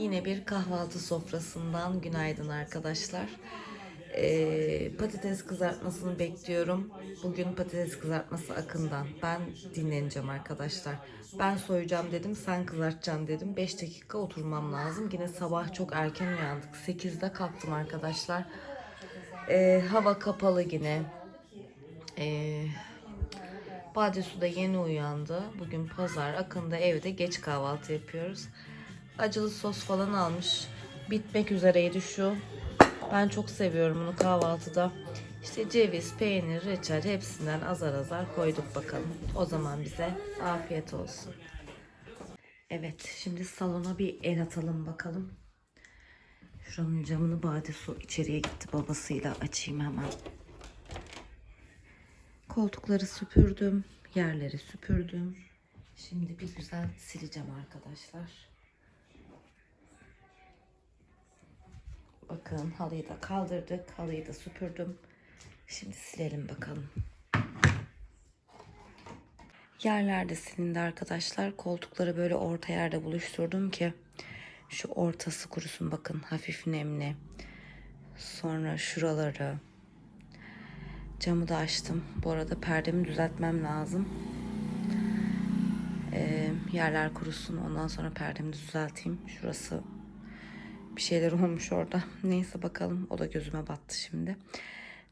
Yine bir kahvaltı sofrasından günaydın arkadaşlar. Ee, patates kızartmasını bekliyorum. Bugün patates kızartması Akın'dan. Ben dinleneceğim arkadaşlar. Ben soyacağım dedim, sen kızartacaksın dedim. 5 dakika oturmam lazım. Yine sabah çok erken uyandık. 8'de kalktım arkadaşlar. Ee, hava kapalı yine. Ee, Badesu da yeni uyandı. Bugün pazar. Akın da evde geç kahvaltı yapıyoruz. Acılı sos falan almış. Bitmek üzereydi şu. Ben çok seviyorum bunu kahvaltıda. İşte ceviz, peynir, reçel hepsinden azar azar koyduk bakalım. O zaman bize afiyet olsun. Evet şimdi salona bir el atalım bakalım. Şuranın camını Badesu içeriye gitti babasıyla açayım hemen. Koltukları süpürdüm. Yerleri süpürdüm. Şimdi bir güzel sileceğim arkadaşlar. Bakın halıyı da kaldırdık. Halıyı da süpürdüm. Şimdi silelim bakalım. Yerlerde silindi arkadaşlar. Koltukları böyle orta yerde buluşturdum ki şu ortası kurusun bakın hafif nemli. Sonra şuraları, Camı da açtım. Bu arada perdemi düzeltmem lazım. Ee, yerler kurusun. Ondan sonra perdemi düzelteyim. Şurası bir şeyler olmuş orada. Neyse bakalım. O da gözüme battı şimdi.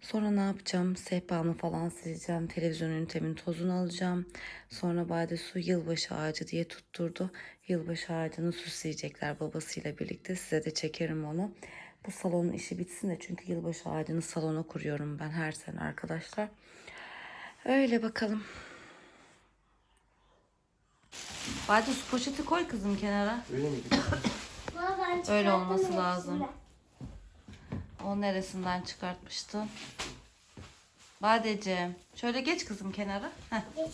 Sonra ne yapacağım? Sehpamı falan sileceğim. Televizyon ünitemin tozunu alacağım. Sonra Bade Su yılbaşı ağacı diye tutturdu. Yılbaşı ağacını süsleyecekler babasıyla birlikte. Size de çekerim onu. Bu salonun işi bitsin de çünkü yılbaşı ağacını salona kuruyorum ben her sene arkadaşlar. Öyle bakalım. Bade Su poşeti koy kızım kenara. Öyle miydi? Öyle olması lazım. O neresinden çıkartmıştı? Badeciğim. Şöyle geç kızım kenara. Heh, anne.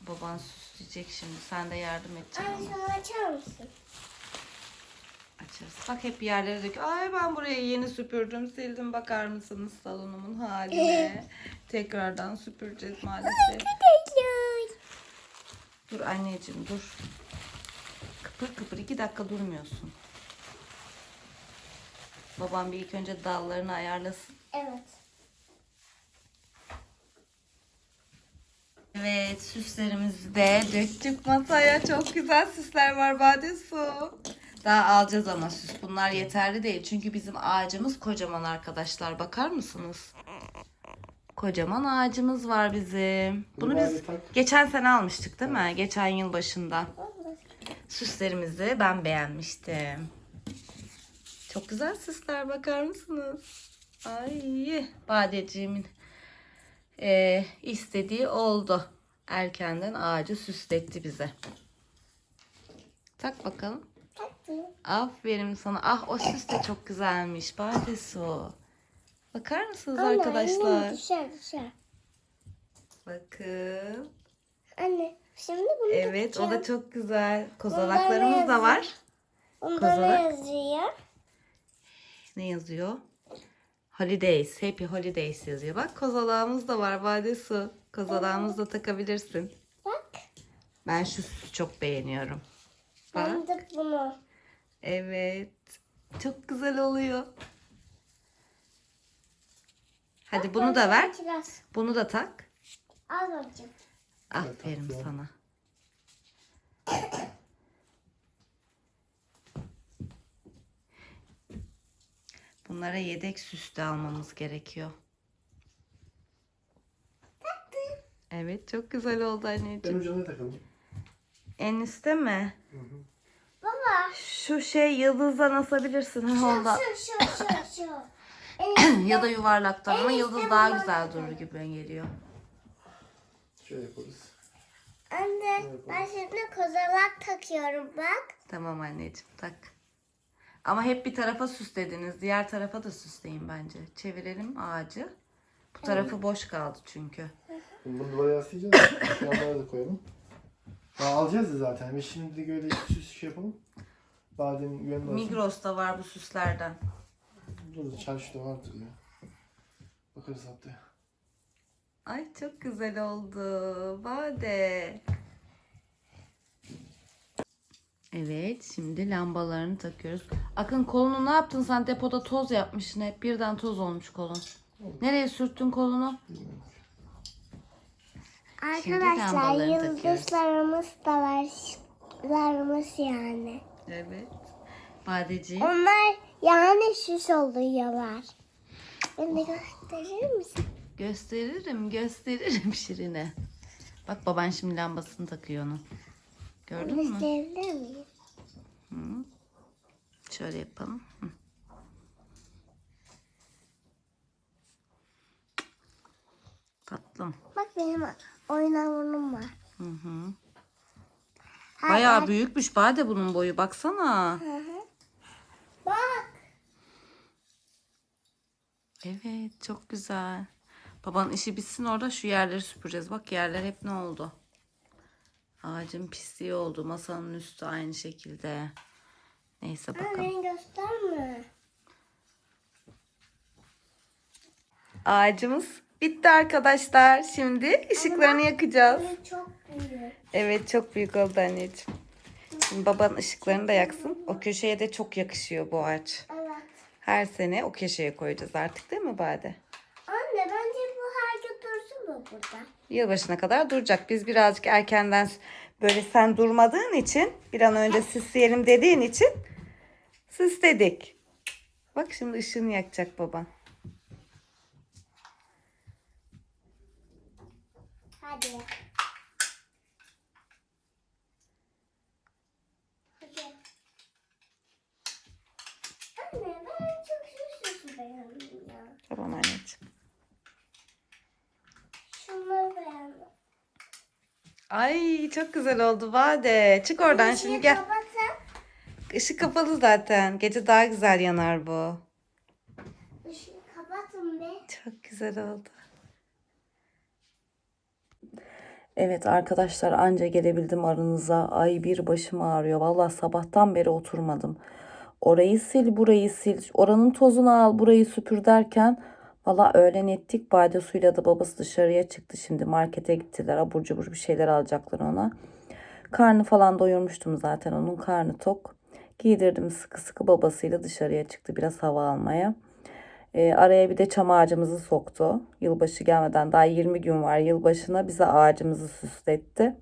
baban süsleyecek şimdi. Sen de yardım edeceksin. Anne şunu açar mısın? Açarız. Bak hep yerlere dök. Ay ben burayı yeni süpürdüm, sildim. Bakar mısınız salonumun haline? Tekrardan süpüreceğiz maalesef. Dur anneciğim dur. Kıpır kıpır iki dakika durmuyorsun. Babam bir ilk önce dallarını ayarlasın. Evet. Evet süslerimizi de döktük masaya. Çok güzel süsler var Bade Su. Daha alacağız ama süs. Bunlar yeterli değil. Çünkü bizim ağacımız kocaman arkadaşlar. Bakar mısınız? Kocaman ağacımız var bizim. Bunu biz geçen sene almıştık değil mi? Geçen yıl başında. Süslerimizi ben beğenmiştim. Çok güzel süsler bakar mısınız? Ay Badeciğimin eee, istediği oldu. Erkenden ağacı süsletti bize. Tak bakalım. Aferin sana. Ah o süs de çok güzelmiş. Bade su. Bakar mısınız Anne, arkadaşlar? anne, düşer düşer. Bakın. Anne şimdi bunu Evet o takacağım. da çok güzel. Kozalaklarımız da var. Bunda ne kozalak. yazıyor? Ne yazıyor? Holidays. Happy Holidays yazıyor. Bak kozalağımız da var Bade su. Kozalağımızı da takabilirsin. Bak. Ben şu süsü çok beğeniyorum. Bak. Ben de bunu. Evet. Çok güzel oluyor. Hadi bunu da ver. Biraz. Bunu da tak. Al babacığım. Aferin taktım. sana. Bunlara yedek süs de almamız gerekiyor. Evet çok güzel oldu Ben anneciğim. ucuna takalım. En üstte mi? Baba. Şu şey yıldızdan asabilirsin. Ha, onda. Şu şu şu şu. En- ya da yuvarlaktan ama yıldız daha güzel durur gibi geliyor. Şöyle yaparız. Anne ben şimdi kozalak takıyorum bak. Tamam anneciğim tak. Ama hep bir tarafa süslediniz. Diğer tarafa da süsleyin bence. Çevirelim ağacı. Bu tarafı boş kaldı çünkü. Bunu duvara yaslayacağız. Yanlara da koyalım. Daha alacağız ya zaten. Biz şimdi böyle süs şey yapalım. Badem güvenli olsun. Migros'ta var bu süslerden. Dur çarşıda vardır ya. Bakarız haftaya. Ay çok güzel oldu. Bade. Evet şimdi lambalarını takıyoruz. Akın kolunu ne yaptın sen depoda toz yapmışsın hep birden toz olmuş kolun. Nereye sürttün kolunu? Arkadaşlar lambalarını yıldızlarımız da var. Larımız yani. Evet. Badeciğim. Onlar yani süs oluyorlar. Beni gösterir misin? Gösteririm gösteririm Şirine. Bak baban şimdi lambasını takıyor onu. Gördün mü? Gösterebilir miyim? Şöyle yapalım. Hı. Tatlım. Bak benim oyun hamurum var. Hı hı. Bayağı hayır. büyükmüş Bade bunun boyu baksana. Hı hı. Bak. Evet çok güzel. Babanın işi bitsin orada şu yerleri süpüreceğiz. Bak yerler hep ne oldu? Ağacın pisliği oldu. Masanın üstü aynı şekilde. Neyse bakalım. beni gösterme. Ağacımız bitti arkadaşlar. Şimdi ışıklarını yakacağız. Çok büyük. Evet çok büyük oldu anneciğim. Şimdi babanın ışıklarını da yaksın. O köşeye de çok yakışıyor bu ağaç. Evet. Her sene o köşeye koyacağız artık değil mi Bade? Anne bence bu her gün dursun mu burada? Yılbaşına kadar duracak. Biz birazcık erkenden böyle sen durmadığın için bir an önce süsleyelim dediğin için süsledik. Bak şimdi ışığını yakacak baban. Hadi. Hadi. Anne ben çok şu süsü beğendim ya. Tamam anneciğim. Ay çok güzel oldu Bade. Çık oradan Işığı şimdi gel. kapatın. Işık kapalı zaten. Gece daha güzel yanar bu. Işığı kapatın be. Çok güzel oldu. Evet arkadaşlar anca gelebildim aranıza. Ay bir başım ağrıyor. Vallahi sabahtan beri oturmadım. Orayı sil, burayı sil. Oranın tozunu al, burayı süpür derken valla öğlen ettik. Bade suyla da babası dışarıya çıktı şimdi. Markete gittiler. Abur cubur bir şeyler alacaklar ona. Karnı falan doyurmuştum zaten onun. Karnı tok. Giydirdim sıkı sıkı babasıyla dışarıya çıktı biraz hava almaya. E, araya bir de çam ağacımızı soktu. Yılbaşı gelmeden daha 20 gün var yılbaşına bize ağacımızı süsletti.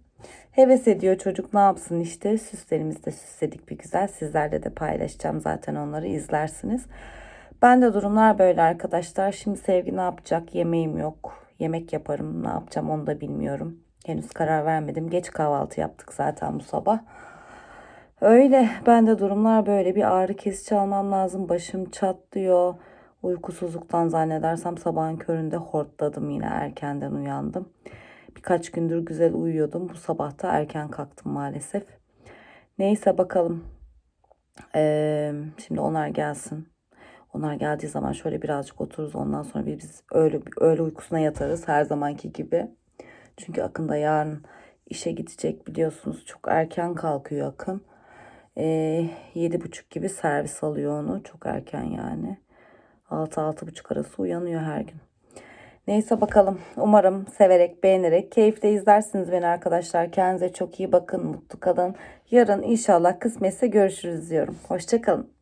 Heves ediyor çocuk ne yapsın işte süslerimizi de süsledik bir güzel. Sizlerle de paylaşacağım zaten onları izlersiniz. Ben de durumlar böyle arkadaşlar. Şimdi Sevgi ne yapacak? Yemeğim yok. Yemek yaparım. Ne yapacağım onu da bilmiyorum. Henüz karar vermedim. Geç kahvaltı yaptık zaten bu sabah. Öyle. Ben de durumlar böyle. Bir ağrı kesici almam lazım. Başım çatlıyor. Uykusuzluktan zannedersem sabahın köründe hortladım yine erkenden uyandım. Birkaç gündür güzel uyuyordum. Bu sabah da erken kalktım maalesef. Neyse bakalım. Ee, şimdi onlar gelsin. Onlar geldiği zaman şöyle birazcık otururuz. Ondan sonra bir biz öğle, öğle uykusuna yatarız her zamanki gibi. Çünkü Akın da yarın işe gidecek biliyorsunuz. Çok erken kalkıyor Akın. Ee, yedi buçuk gibi servis alıyor onu. Çok erken yani. 6-6.30 arası uyanıyor her gün. Neyse bakalım. Umarım severek, beğenerek, keyifle izlersiniz beni arkadaşlar. Kendinize çok iyi bakın, mutlu kalın. Yarın inşallah kısmetse görüşürüz diyorum. Hoşçakalın.